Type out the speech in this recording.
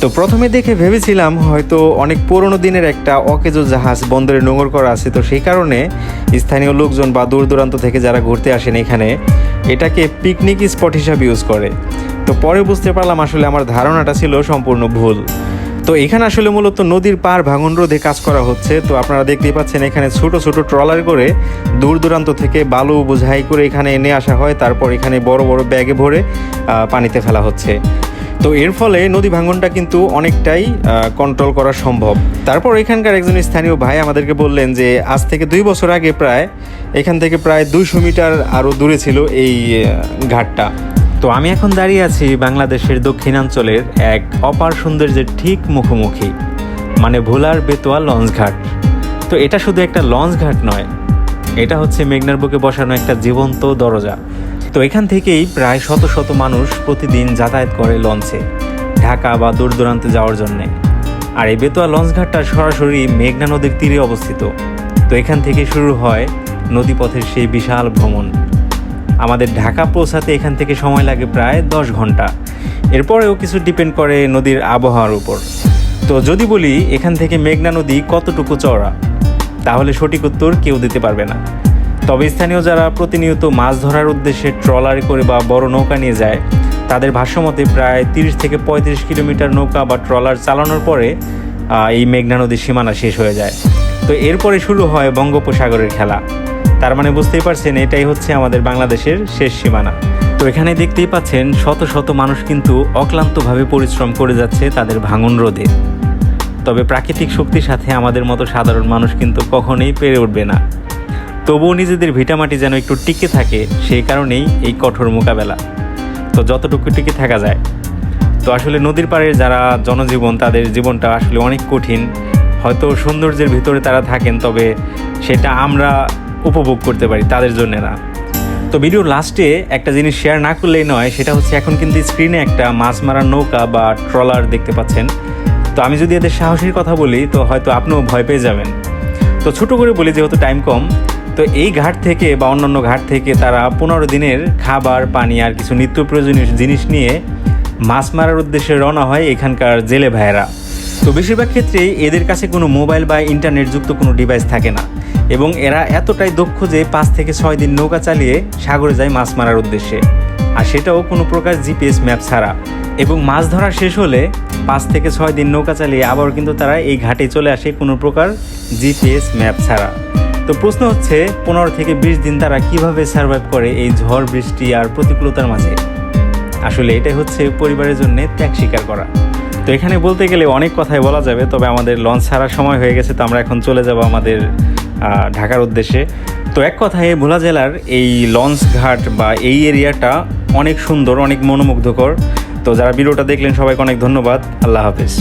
তো প্রথমে দেখে ভেবেছিলাম হয়তো অনেক পুরনো দিনের একটা অকেজো জাহাজ বন্দরে নোঙর করা আছে। তো সেই কারণে স্থানীয় লোকজন বা দূর দূরান্ত থেকে যারা ঘুরতে আসেন এখানে, এটাকে পিকনিক স্পট হিসাবে ইউজ করে। তো পরে বুঝতে পারলাম আসলে আমার ধারণাটা ছিল সম্পূর্ণ ভুল। তো এখানে আসলে মূলত নদীর পার ভাঙন রোধে কাজ করা হচ্ছে। তো আপনারা দেখতেই পাচ্ছেন এখানে ছোট ছোট ট্রলার করে দূর দূরান্ত থেকে বালু বোঝাই করে এখানে এনে আসা হয়। তারপর এখানে বড় বড় ব্যাগে ভরে পানিতে ফেলা হচ্ছে। তো এর ফলে নদী ভাঙনটা কিন্তু অনেকটাই কন্ট্রোল করা সম্ভব। তারপর এখানকার একজন স্থানীয় ভাই আমাদেরকে বললেন যে, আজ থেকে দুই বছর আগে প্রায়, এখান থেকে প্রায় দুইশো মিটার আরও দূরে ছিল এই ঘাটটা। তো আমি এখন দাঁড়িয়ে আছি বাংলাদেশের দক্ষিণাঞ্চলের এক অপার সৌন্দর্যের ঠিক মুখোমুখি মানে ভোলার বেতোয়া লঞ্চ ঘাট। তো এটা শুধু একটা লঞ্চ ঘাট নয়, এটা হচ্ছে মেঘনার বুকে বসানো একটা জীবন্ত দরজা। তো এখান থেকেই প্রায় শত শত মানুষ প্রতিদিন যাতায়াত করে লঞ্চে, ঢাকা বা দূর দূরান্তে যাওয়ার জন্যে। আর এই বেতোয়া লঞ্চ ঘাটটা সরাসরি মেঘনা নদীর তীরে অবস্থিত। তো এখান থেকে শুরু হয় নদীপথের সেই বিশাল ভ্রমণ। আমাদের ঢাকা পৌঁছাতে এখান থেকে সময় লাগে প্রায় দশ ঘণ্টা। এরপরেও কিছু ডিপেন্ড করে নদীর আবহাওয়ার উপর। তো যদি বলি, এখান থেকে মেঘনা নদী কতটুকু চওড়া? তাহলে সঠিক উত্তর কেউ দিতে পারবে না। তবে স্থানীয় যারা প্রতিনিয়ত মাছ ধরার উদ্দেশ্যে ট্রলারে করে বা বড় নৌকা নিয়ে যায়, তাদের ভাষ্যমতে প্রায় তিরিশ থেকে পঁয়ত্রিশ কিলোমিটার নৌকা বা ট্রলার চালানোর পরে এই মেঘনা নদীর সীমানা শেষ হয়ে যায়। তো এরপরে শুরু হয় বঙ্গোপসাগরের খেলা। তার মানে বুঝতেই পারছেন, এটাই হচ্ছে আমাদের বাংলাদেশের শেষ সীমানা। তো এখানে দেখতেই পাচ্ছেন, শত শত মানুষ কিন্তু অক্লান্তভাবে পরিশ্রম করে যাচ্ছে তাদের ভাঙন রোধে। তবে প্রাকৃতিক শক্তির সাথে আমাদের মতো সাধারণ মানুষ কিন্তু কখনোই পেরে উঠবে না। তবুও নিজেদের ভিটামাটি যেন একটু টিকে থাকে, সেই কারণেই এই কঠোর মোকাবেলা। তো যতটুকু টিকে থাকা যায়। তো আসলে নদীর পাড়ের যারা জনজীবন, তাদের জীবনটা আসলে অনেক কঠিন। হয়তো সৌন্দর্যের ভিতরে তারা থাকেন, তবে সেটা আমরা উপভোগ করতে পারি, তাদের জন্য না। তো ভিডিওর লাস্টে একটা জিনিস শেয়ার না করলেই নয়, সেটা হচ্ছে এখন কিন্তু স্ক্রিনে একটা মাছ মারার নৌকা বা ট্রলার দেখতে পাচ্ছেন। তো আমি যদি এদের সাহসের কথা বলি, তো হয়তো আপনিও ভয় পেয়ে যাবেন। তো ছোট করে বলি, যেহেতু টাইম কম তো এই ঘাট থেকে বা অন্যান্য ঘাট থেকে তারা পনেরো দিনের খাবার, পানি আর কিছু নিত্য প্রয়োজনীয় জিনিস নিয়ে মাছ মারার উদ্দেশ্যে রওনা হয় এখানকার জেলে ভাইয়েরা। তো বেশিরভাগ ক্ষেত্রেই এদের কাছে কোনো মোবাইল বা ইন্টারনেট যুক্ত কোনো ডিভাইস থাকে না এবং এরা এতটাই দক্ষ যে পাঁচ থেকে ছয় দিন নৌকা চালিয়ে সাগরে যায় মাছ মারার উদ্দেশ্যে। আর সেটাও কোনো প্রকার জিপিএস ম্যাপ ছাড়া। এবং মাছ ধরা শেষ হলে পাঁচ থেকে ছয় দিন নৌকা চালিয়ে আবার কিন্তু তারা এই ঘাটে চলে আসে কোনো প্রকার জিপিএস ম্যাপ ছাড়া। তো প্রশ্ন হচ্ছে, পনেরো থেকে বিশ দিন তারা কীভাবে সার্ভাইভ করে এই ঝড়, বৃষ্টি আর প্রতিকূলতার মাঝে? আসলে এটাই হচ্ছে পরিবারের জন্য ত্যাগ স্বীকার করা। তো এখানে বলতে গেলে অনেক কথাই বলা যাবে, তবে আমাদের লঞ্চ ছাড়ার সময় হয়ে গেছে, তো আমরা এখন চলে যাব আমাদের ঢাকার উদ্দেশ্যে। তো এক কথায় ভোলা জেলার এই লঞ্চ ঘাট বা এই এরিয়াটা অনেক সুন্দর, অনেক মনোমুগ্ধকর। তো যারা ভিডিওটা দেখলেন, সবাইকে অনেক ধন্যবাদ। আল্লাহ হাফেজ।